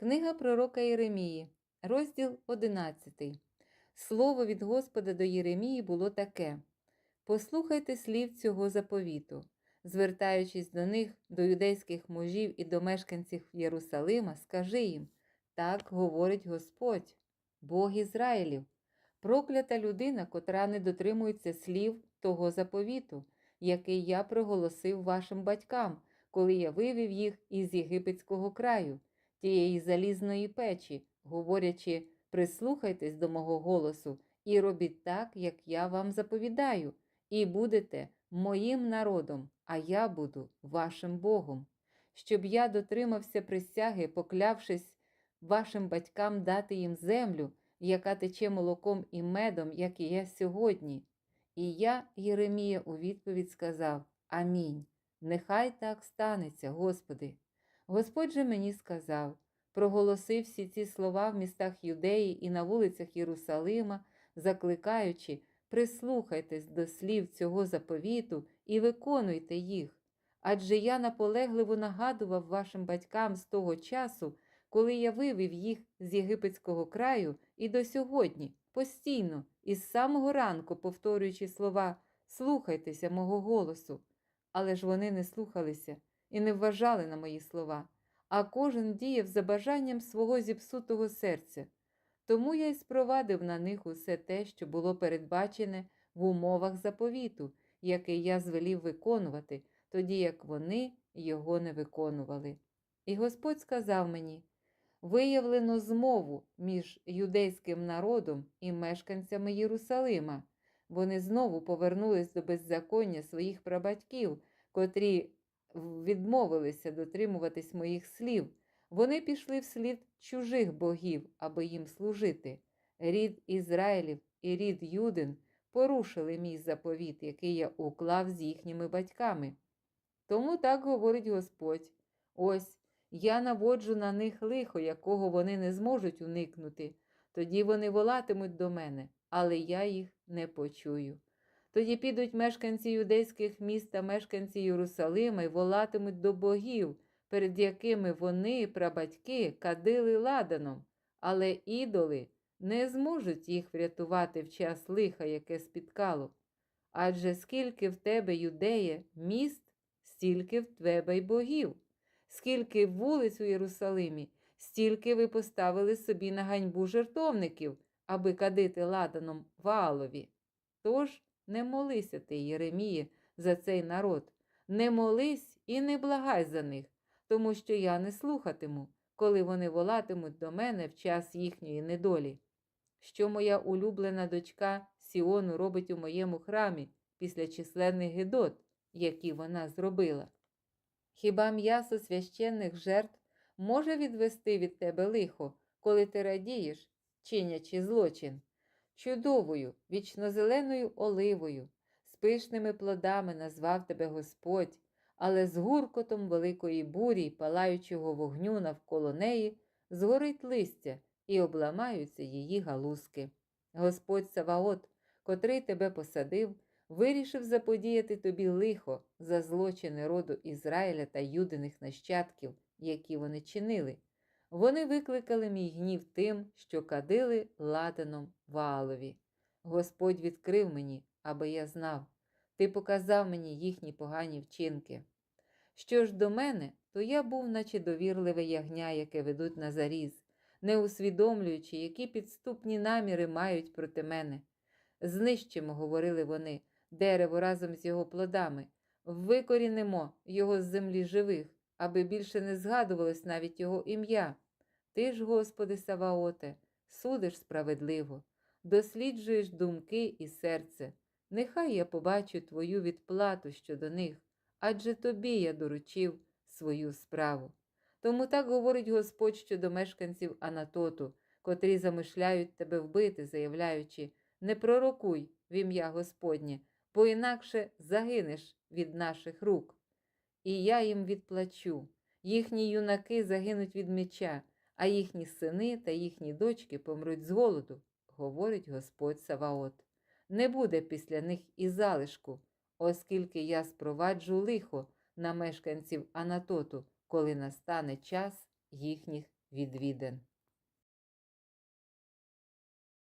Книга пророка Єремії, розділ 11. Слово від Господа до Єремії було таке: Послухайте слів цього заповіту, звертаючись до них, до юдейських мужів і до мешканців Єрусалима, скажи їм: так говорить Господь, Бог Ізраїлів, проклята людина, котра не дотримується слів того заповіту, який я проголосив вашим батькам, коли я вивів їх із єгипетського краю тієї залізної печі, говорячи, прислухайтесь до мого голосу і робіть так, як я вам заповідаю, і будете моїм народом, а я буду вашим Богом, щоб я дотримався присяги, поклявшись вашим батькам дати їм землю, яка тече молоком і медом, як і я сьогодні. І я, Єремія, у відповідь сказав Амінь. Нехай так станеться, Господи. Господь же мені сказав: проголоси всі ці слова в містах Юдеї і на вулицях Єрусалима, закликаючи, прислухайтесь до слів цього заповіту і виконуйте їх. Адже я наполегливо нагадував вашим батькам з того часу, коли я вивів їх з єгипетського краю і до сьогодні, постійно, із самого ранку повторюючи слова Слухайтеся мого голосу. Але ж вони не слухалися і не вважали на мої слова, а кожен діяв за бажанням свого зіпсутого серця. Тому я й спровадив на них усе те, що було передбачене в умовах заповіту, який я звелів виконувати, тоді як вони його не виконували. І Господь сказав мені: виявлено змову між юдейським народом і мешканцями Єрусалима. Вони знову повернулись до беззаконня своїх прабатьків, котрі відмовилися дотримуватись моїх слів. Вони пішли вслід чужих богів, аби їм служити. Рід Ізраїлів і рід Юдин порушили мій заповіт, який я уклав з їхніми батьками. Тому так говорить Господь: ось я наводжу на них лихо, якого вони не зможуть уникнути. Тоді вони волатимуть до мене, але я їх не почую. Тоді підуть мешканці юдейських міст та мешканці Єрусалима й волатимуть до богів, перед якими вони, прабатьки, кадили ладаном, але ідоли не зможуть їх врятувати в час лиха, яке спіткало. Адже скільки в тебе, юдеє, міст, стільки в тебе й богів, скільки вулиць у Єрусалимі, стільки ви поставили собі на ганьбу жертовників, аби кадити ладаном Ваалові. Тож не молися ти, Єреміє, за цей народ, не молись і не благай за них, тому що я не слухатиму, коли вони волатимуть до мене в час їхньої недолі. Що моя улюблена дочка Сіону робить у моєму храмі після численних гидот, які вона зробила? Хіба м'ясо священних жертв може відвести від тебе лихо, коли ти радієш, чинячи злочин? Чудовою, вічнозеленою оливою, з пишними плодами назвав тебе Господь, але з гуркотом великої бурі й палаючого вогню навколо неї згорить листя і обламаються її галузки. Господь Саваот, котрий тебе посадив, вирішив заподіяти тобі лихо за злочини роду Ізраїля та юдиних нащадків, які вони чинили. Вони викликали мій гнів тим, що кадили ладаном Ваалові. Господь відкрив мені, аби я знав. Ти показав мені їхні погані вчинки. Що ж до мене, то я був, наче довірливе ягня, яке ведуть на заріз, не усвідомлюючи, які підступні наміри мають проти мене. Знищимо, говорили вони, дерево разом з його плодами, викорінимо його з землі живих, аби більше не згадувалось навіть його ім'я. Ти ж, Господи Саваоте, судиш справедливо, досліджуєш думки і серце. Нехай я побачу твою відплату щодо них, адже тобі я доручив свою справу. Тому так говорить Господь щодо мешканців Анатоту, котрі замишляють тебе вбити, заявляючи не пророкуй в ім'я Господнє, бо інакше загинеш від наших рук. І я їм відплачу. Їхні юнаки загинуть від меча, а їхні сини та їхні дочки помруть з голоду, говорить Господь Саваот. Не буде після них і залишку, оскільки я спроваджу лихо на мешканців Анатоту, коли настане час їхніх відвідин.